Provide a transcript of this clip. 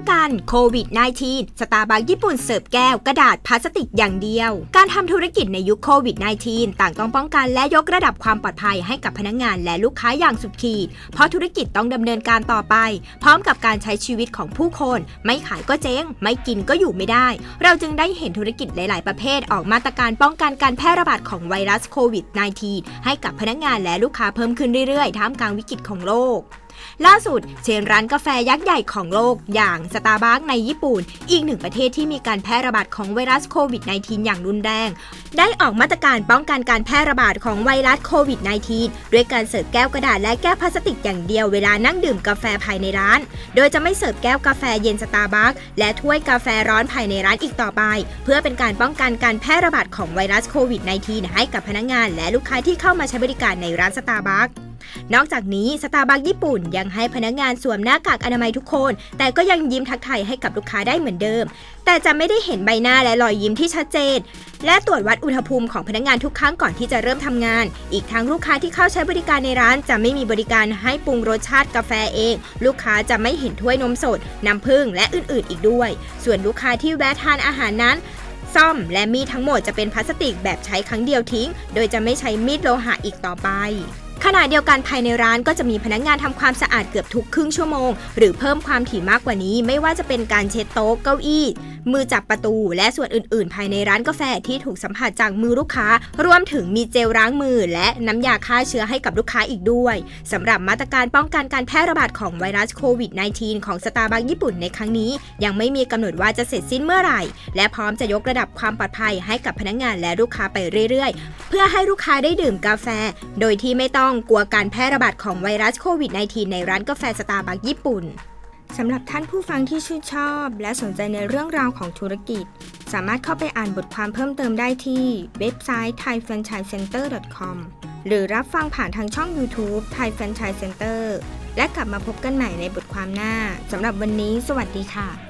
องกันโควิด -19 สตาร์บัคญี่ปุ่นเสิร์ฟแก้วกระดาษพลาสติกอย่างเดียว การทำธุรกิจในยุคโควิด -19 ต่างต้องป้องกันและยกระดับความปลอดภัยให้กับพนักงานและลูกค้าอย่างสุดขีด เพราะธุรกิจต้องดำเนินการต่อไป พร้อมกับการใช้ชีวิตของผู้คน ไม่ขายก็เจ๊ง ไม่กินก็อยู่ไม่ได้ เราจึงได้เห็นธุรกิจหลาย ๆ ประเภทออกมาตรการป้องกันการแพร่ระบาดของไวรัสโควิด -19 ให้กับพนักงานและลูกค้าเพิ่มขึ้นเรื่อย ๆ ท่ามกลางวิกฤตของโลก ล่าสุดเชนร้านกาแฟยักษ์ใหญ่ของโลกอย่างสตาร์บัคในญี่ปุ่น อีกหนึ่งประเทศที่มีการแพร่ระบาดของไวรัสโควิด -19 อย่างรุนแรง ได้ออกมาตรการป้องกันการแพร่ระบาดของไวรัสโควิด -19 ด้วยการเสิร์ฟแก้วกระดาษและแก้วพลาสติกอย่างเดียวเวลานั่งดื่มกาแฟภายในร้าน โดยจะไม่เสิร์ฟแก้วกาแฟเย็นสตาร์บัคและถ้วยกาแฟร้อนภายในร้านอีกต่อไป เพื่อเป็นการป้องกันการแพร่ระบาดของไวรัสโควิด -19 ให้กับพนักงานและลูกค้าที่เข้ามาใช้บริการในร้านสตาร์บัค นอกจากนี้สตาร์บัคญี่ปุ่นยังให้พนักงานสวมหน้ากากอนามัยทุกคน แต่ก็ยังยิ้มทักทายให้กับลูกค้าได้เหมือนเดิม แต่จะไม่ได้เห็นใบหน้าและรอยยิ้มที่ชัดเจน และตรวจวัดอุณหภูมิของพนักงานทุกครั้งก่อนที่จะเริ่มทำงาน อีกทั้งลูกค้าที่เข้าใช้บริการในร้าน จะไม่มีบริการให้ปรุงรสชาติกาแฟเอง ลูกค้าจะไม่เห็นถ้วยนมสดน้ำผึ้งและอื่นๆ อีกด้วย ส่วนลูกค้าที่แวะทานอาหารนั้นซ่อมและมีดทั้งหมดจะเป็นพลาสติกแบบใช้ครั้งเดียวทิ้ง โดยจะไม่ใช้มีดโลหะอีกต่อไป ขณะเดียวกันภายในร้านก็จะมีพนักงานทำความสะอาดเกือบทุกครึ่งชั่วโมง หรือเพิ่มความถี่มากกว่านี้ ไม่ว่าจะเป็นการเช็ดโต๊ะเก้าอี้ มือจับประตู และส่วนอื่น ๆ ภายในร้านกาแฟที่ถูกสัมผัสจากมือลูกค้า รวมถึงมีเจลล้างมือ และน้ำยาฆ่าเชื้อให้กับลูกค้าอีกด้วยสำหรับมาตรการป้องกันการแพร่ระบาดของไวรัสโควิด -19 ของสตาร์บัคญี่ปุ่นในครั้งนี้ ยังไม่มีกำหนดว่าจะเสร็จสิ้นเมื่อไหร่ และพร้อมจะยกระดับความปลอดภัยให้กับพนักงานและลูกค้าไปเรื่อย ๆ เพื่อให้ลูกค้าได้ดื่มกาแฟ โดยที่ไม่ต้ององกลัวการแพร่ระบาดของไวรัสโควิด -19 ในร้านกาแฟสตาร์บัคญี่ปุ่นสำหรับท่านผู้ฟังที่ชื่นชอบ และสนใจในเรื่องราวของธุรกิจ สามารถเข้าไปอ่านบทความเพิ่มเติมได้ที่เว็บไซต์ thaifranchisecenter.com หรือรับฟังผ่านทางช่อง YouTube Thai Franchise Center และกลับมาพบกันใหม่ในบทความหน้าสำหรับวันนี้ สวัสดีค่ะ